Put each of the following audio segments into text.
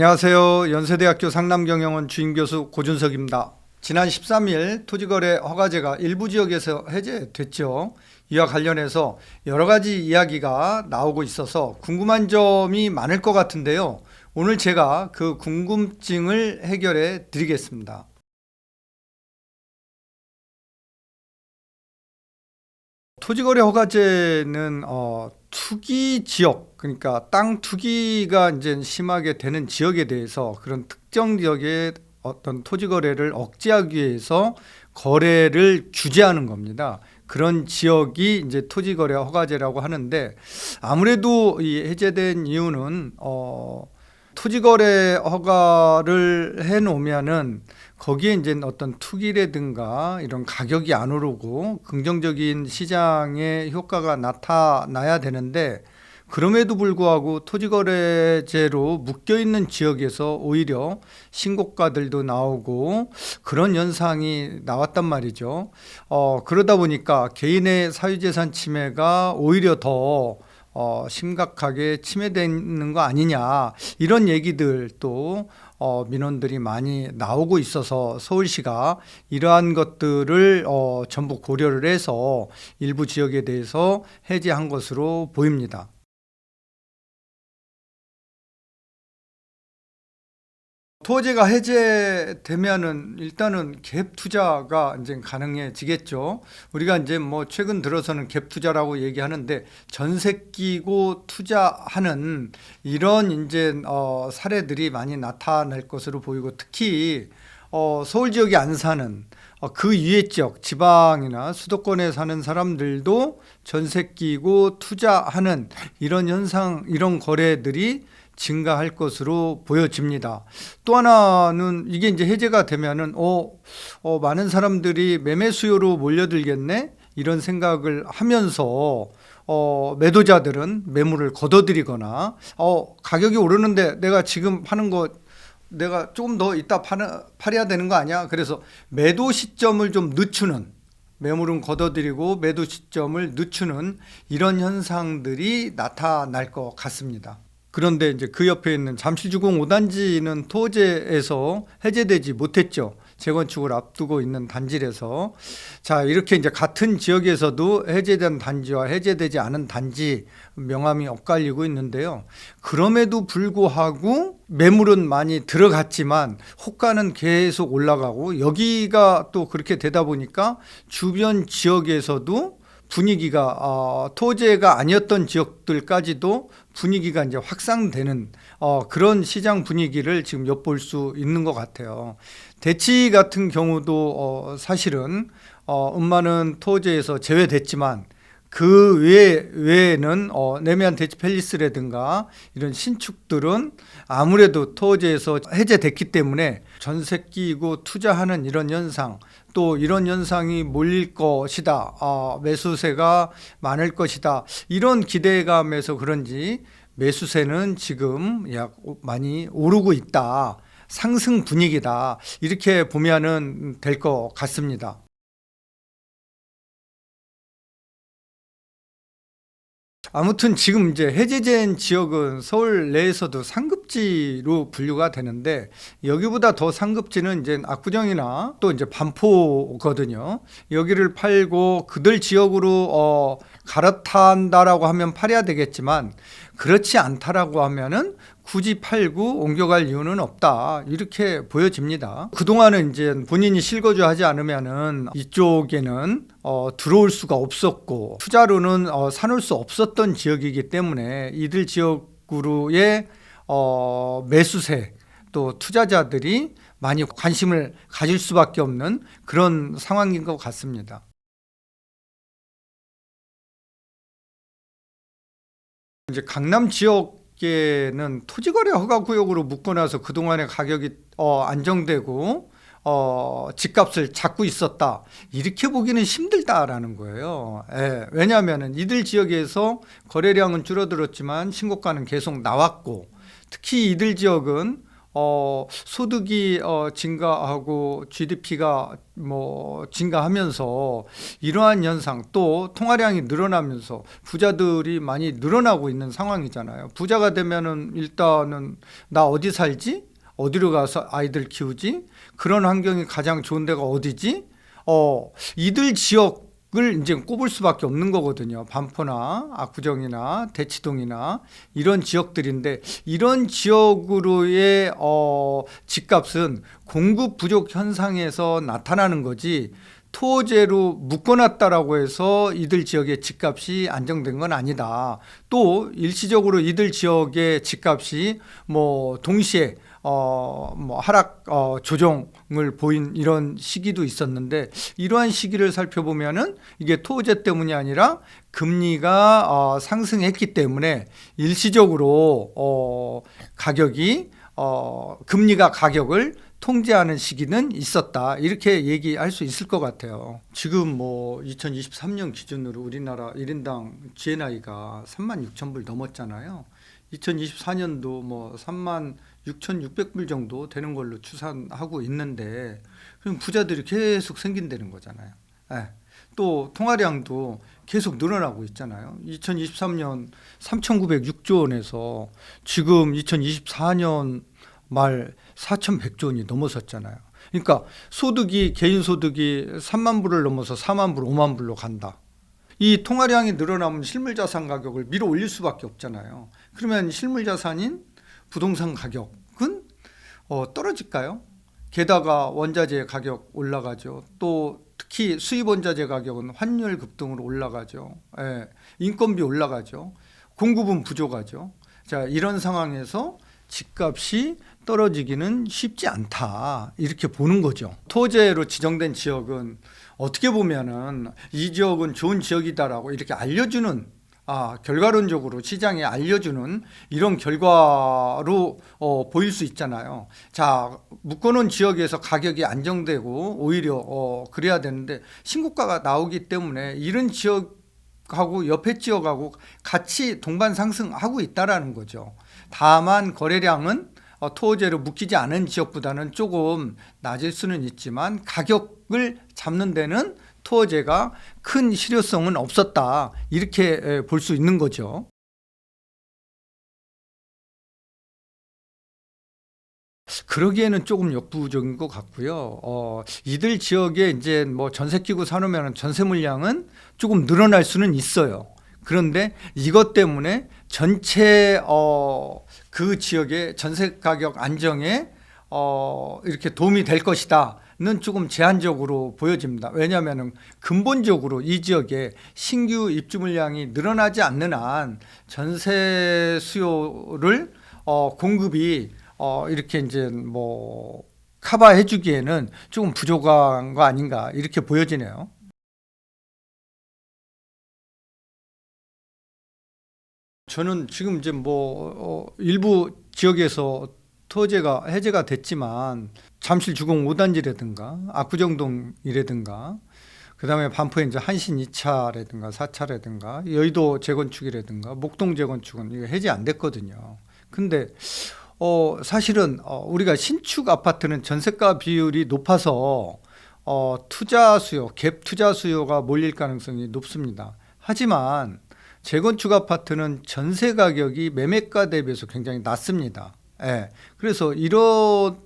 안녕하세요. 연세대학교 상남경영원 주임교수 고준석입니다. 지난 13일 토지거래 허가제가 일부 지역에서 해제됐죠. 이와 관련해서 여러 가지 이야기가 나오고 있어서 궁금한 점이 많을 것 같은데요. 오늘 제가 그 궁금증을 해결해 드리겠습니다. 토지거래 허가제는 어, 투기 지역 그러니까 땅 투기가 이제 심하게 되는 지역에 대해서 그런 특정 지역의 어떤 토지 거래를 억제하기 위해서 거래를 규제하는 겁니다. 그런 지역이 이제 토지 거래 허가제라고 하는데 아무래도 이 해제된 이유는 어 토지 거래 허가를 해 놓으면은 거기에 이제 어떤 투기라든가 이런 가격이 안 오르고 긍정적인 시장의 효과가 나타나야 되는데 그럼에도 불구하고 토지거래제로 묶여 있는 지역에서 오히려 신고가들도 나오고 그런 현상이 나왔단 말이죠. 어, 그러다 보니까 개인의 사유재산 침해가 오히려 더 어, 심각하게 침해되는 거 아니냐 이런 얘기들 또 어, 민원들이 많이 나오고 있어서 서울시가 이러한 것들을 어, 전부 고려를 해서 일부 지역에 대해서 해제한 것으로 보입니다. 토지가 해제되면은 일단은 갭 투자가 이제 가능해지겠죠. 우리가 이제 뭐 최근 들어서는 갭 투자라고 얘기하는데 전세 끼고 투자하는 이런 이제 어 사례들이 많이 나타날 것으로 보이고 특히 어 서울 지역에 안 사는 어, 그 이외 지역 지방이나 수도권에 사는 사람들도 전세 끼고 투자하는 이런 현상 이런 거래들이 증가할 것으로 보여집니다. 또 하나는 이게 이제 해제가 되면은 어, 어 많은 사람들이 매매 수요로 몰려들겠네 이런 생각을 하면서 어, 매도자들은 매물을 걷어들이거나 어, 가격이 오르는데 내가 지금 파는 거 내가 조금 더 이따 파는, 팔아야 되는 거 아니야? 그래서 매도 시점을 좀 늦추는 매물은 걷어들이고 매도 시점을 늦추는 이런 현상들이 나타날 것 같습니다. 그런데 이제 그 옆에 있는 잠실주공 5단지는 토제에서 해제되지 못했죠. 재건축을 앞두고 있는 단지에서 자 이렇게 이제 같은 지역에서도 해제된 단지와 해제되지 않은 단지 명함이 엇갈리고 있는데요. 그럼에도 불구하고 매물은 많이 들어갔지만 호가는 계속 올라가고 여기가 또 그렇게 되다 보니까 주변 지역에서도 분위기가 어, 토제가 아니었던 지역들까지도 분위기가 이제 확산되는 어, 그런 시장 분위기를 지금 엿볼 수 있는 것 같아요. 대치 같은 경우도 어, 사실은 어, 음마는 토제에서 제외됐지만 그 외, 외에는 어, 내면 대치 팰리스라든가 이런 신축들은 아무래도 토지에서 해제됐기 때문에 전세 끼고 투자하는 이런 현상 또 이런 현상이 몰릴 것이다. 어, 매수세가 많을 것이다. 이런 기대감에서 그런지 매수세는 지금 약 많이 오르고 있다. 상승 분위기다. 이렇게 보면은 될 것 같습니다. 아무튼 지금 이제 해제된 지역은 서울 내에서도 상급지로 분류가 되는데 여기보다 더 상급지는 이제 압구정이나 또 이제 반포거든요. 여기를 팔고 그들 지역으로 어 갈아탄다라고 하면 팔아야 되겠지만 그렇지 않다라고 하면은 굳이 팔고 옮겨갈 이유는 없다 이렇게 보여집니다. 그 동안은 이제 본인이 실거주하지 않으면은 이쪽에는 어, 들어올 수가 없었고 투자로는 어, 사놓을 수 없었던 지역이기 때문에 이들 지역으로의 어, 매수세 또 투자자들이 많이 관심을 가질 수밖에 없는 그런 상황인 것 같습니다. 이제 강남 지역 에는 토지거래 허가 구역으로 묶어놔서 그동안의 가격이 어, 안정되고 어, 집값을 잡고 있었다. 이렇게 보기는 힘들다라는 거예요. 예, 왜냐하면 이들 지역에서 거래량은 줄어들었지만 신고가는 계속 나왔고 특히 이들 지역은 어, 소득이 어, 증가하고 GDP가 뭐 증가하면서 이러한 현상 또 통화량이 늘어나면서 부자들이 많이 늘어나고 있는 상황이잖아요. 부자가 되면은 일단은 나 어디 살지? 어디로 가서 아이들 키우지? 그런 환경이 가장 좋은 데가 어디지? 어, 이들 지역 을 이제 꼽을 수밖에 없는 거거든요. 반포나 압구정이나 대치동이나 이런 지역들인데 이런 지역으로의 어, 집값은 공급 부족 현상에서 나타나는 거지 토제로 묶어놨다라고 해서 이들 지역의 집값이 안정된 건 아니다. 또 일시적으로 이들 지역의 집값이 뭐 동시에 어, 뭐 하락 어, 조정을 보인 이런 시기도 있었는데 이러한 시기를 살펴보면은 이게 토제 때문이 아니라 금리가 어, 상승했기 때문에 일시적으로 어, 가격이 어, 금리가 가격을 통제하는 시기는 있었다. 이렇게 얘기할 수 있을 것 같아요. 지금 뭐 2023년 기준으로 우리나라 1인당 GNI가 3만 6천 불 넘었잖아요. 2024년도 뭐 3만 6,600불 정도 되는 걸로 추산하고 있는데 그럼 부자들이 계속 생긴다는 거잖아요. 예. 또 통화량도 계속 늘어나고 있잖아요. 2023년 3,906조 원에서 지금 2024년 말 4,100조 원이 넘어섰잖아요. 그러니까 소득이 개인 소득이 3만 불을 넘어서 4만 불, 5만 불로 간다. 이 통화량이 늘어나면 실물 자산 가격을 밀어 올릴 수밖에 없잖아요. 그러면 실물 자산인 부동산 가격은 어, 떨어질까요? 게다가 원자재 가격 올라가죠. 또 특히 수입 원자재 가격은 환율 급등으로 올라가죠. 예, 인건비 올라가죠. 공급은 부족하죠. 자, 이런 상황에서 집값이 떨어지기는 쉽지 않다. 이렇게 보는 거죠. 토제로 지정된 지역은 어떻게 보면은 이 지역은 좋은 지역이다라고 이렇게 알려주는 아, 결과론적으로 시장에 알려주는 이런 결과로 어, 보일 수 있잖아요. 자, 묶어놓은 지역에서 가격이 안정되고 오히려 어, 그래야 되는데 신고가가 나오기 때문에 이런 지역하고 옆에 지역하고 같이 동반 상승하고 있다라는 거죠. 다만 거래량은 어, 토호제로 묶이지 않은 지역보다는 조금 낮을 수는 있지만 가격을 잡는 데는 토어제가 큰 실효성은 없었다 이렇게 볼 수 있는 거죠. 그러기에는 조금 역부족인 것 같고요. 어, 이들 지역에 이제 뭐 전세 끼고 사놓으면 전세 물량은 조금 늘어날 수는 있어요. 그런데 이것 때문에 전체 어, 그 지역의 전세 가격 안정에 어, 이렇게 도움이 될 것이다. 는 조금 제한적으로 보여집니다. 왜냐하면 근본적으로 이 지역에 신규 입주 물량이 늘어나지 않는 한 전세 수요를 어, 공급이 어, 이렇게 이제 뭐 커버해 주기에는 조금 부족한 거 아닌가 이렇게 보여지네요. 저는 지금 이제 뭐 어, 일부 지역에서 토제가 해제가 됐지만 잠실 주공 5단지라든가 압구정동이라든가 그다음에 반포에 이제 한신 2차라든가 4차라든가 여의도 재건축이라든가 목동 재건축은 이거 해제 안 됐거든요. 근데 어 사실은 어 우리가 신축 아파트는 전세가 비율이 높아서 어 투자 수요, 갭 투자 수요가 몰릴 가능성이 높습니다. 하지만 재건축 아파트는 전세 가격이 매매가 대비해서 굉장히 낮습니다. 예. 그래서 이런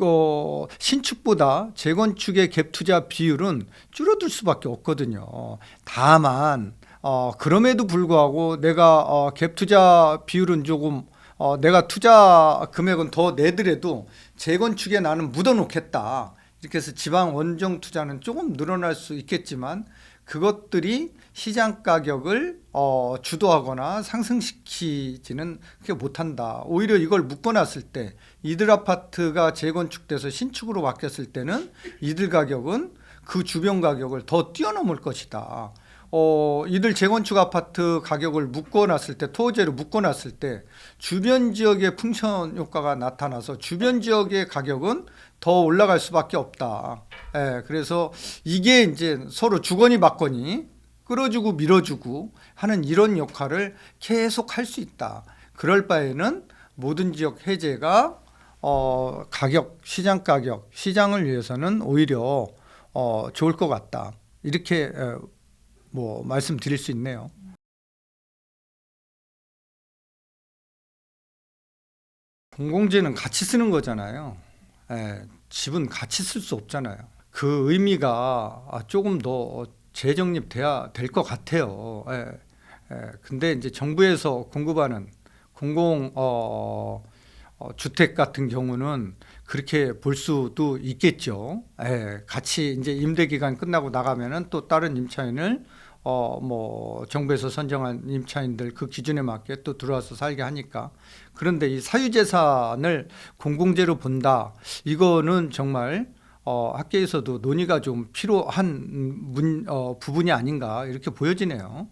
어, 신축보다 재건축의 갭 투자 비율은 줄어들 수밖에 없거든요. 다만 어, 그럼에도 불구하고 내가 어, 갭 투자 비율은 조금 어, 내가 투자 금액은 더 내더라도 재건축에 나는 묻어놓겠다. 이렇게 해서 지방 원정 투자는 조금 늘어날 수 있겠지만 그것들이 시장 가격을 어, 주도하거나 상승시키지는 그렇게 못한다. 오히려 이걸 묶어놨을 때 이들 아파트가 재건축돼서 신축으로 바뀌었을 때는 이들 가격은 그 주변 가격을 더 뛰어넘을 것이다. 어, 이들 재건축 아파트 가격을 묶어놨을 때, 토지로 묶어놨을 때, 주변 지역의 풍션 효과가 나타나서 주변 지역의 가격은 더 올라갈 수밖에 없다. 예, 그래서 이게 이제 서로 주거니 받거니 끌어주고 밀어주고 하는 이런 역할을 계속 할 수 있다. 그럴 바에는 모든 지역 해제가 어, 가격, 시장 가격, 시장을 위해서는 오히려 어, 좋을 것 같다. 이렇게 에, 뭐 말씀드릴 수 있네요. 공공재는 같이 쓰는 거잖아요. 예, 집은 같이 쓸 수 없잖아요. 그 의미가 아, 조금 더 재정립돼야 될 것 같아요. 예, 예, 근데 이제 정부에서 공급하는 공공 어, 어, 주택 같은 경우는 그렇게 볼 수도 있겠죠. 예, 같이 이제 임대 기간 끝나고 나가면은 또 다른 임차인을 어 뭐 정부에서 선정한 임차인들 그 기준에 맞게 또 들어와서 살게 하니까 그런데 이 사유재산을 공공재로 본다 이거는 정말 어 학계에서도 논의가 좀 필요한 문, 어, 부분이 아닌가 이렇게 보여지네요.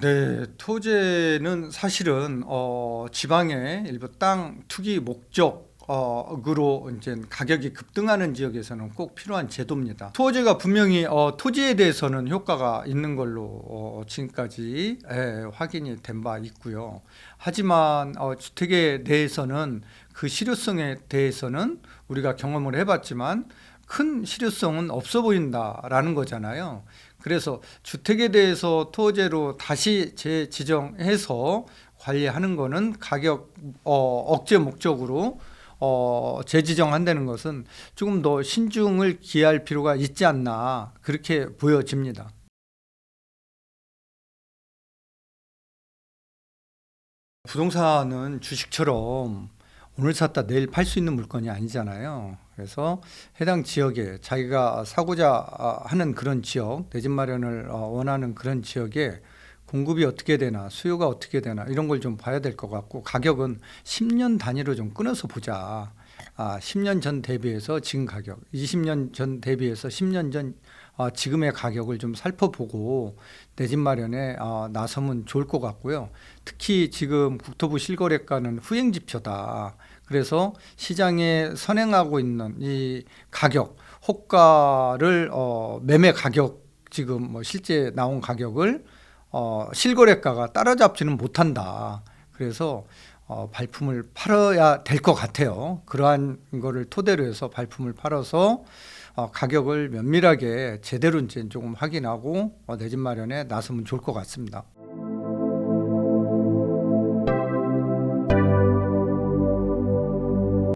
네, 토제는 사실은 어, 지방의 일부 땅 투기 목적 으로 이제 가격이 급등하는 지역에서는 꼭 필요한 제도입니다. 토제가 분명히 어, 토지에 대해서는 효과가 있는 걸로 어, 지금까지 예, 확인이 된 바 있고요. 하지만 어, 주택에 대해서는 그 실효성에 대해서는 우리가 경험을 해봤지만 큰 실효성은 없어 보인다라는 거잖아요. 그래서 주택에 대해서 토제로 다시 재지정해서 관리하는 거는 가격 어, 억제 목적으로 어, 재지정한다는 것은 조금 더 신중을 기할 필요가 있지 않나 그렇게 보여집니다. 부동산은 주식처럼 오늘 샀다 내일 팔 수 있는 물건이 아니잖아요. 그래서 해당 지역에 자기가 사고자 아, 하는 그런 지역, 내 집 마련을 어, 원하는 그런 지역에 공급이 어떻게 되나, 수요가 어떻게 되나 이런 걸 좀 봐야 될 것 같고 가격은 10년 단위로 좀 끊어서 보자. 아, 10년 전 대비해서 지금 가격, 20년 전 대비해서 10년 전 아, 지금의 가격을 좀 살펴보고 내 집 마련에 아, 나서면 좋을 것 같고요. 특히 지금 국토부 실거래가는 후행 지표다. 그래서 시장에 선행하고 있는 이 가격, 호가를 어, 매매 가격 지금 뭐 실제 나온 가격을 어, 실거래가가 따라잡지는 못한다. 그래서 어, 발품을 팔아야 될 것 같아요. 그러한 거를 토대로 해서 발품을 팔아서 어, 가격을 면밀하게 제대로 이제 조금 확인하고 어, 내 집 마련에 나서면 좋을 것 같습니다.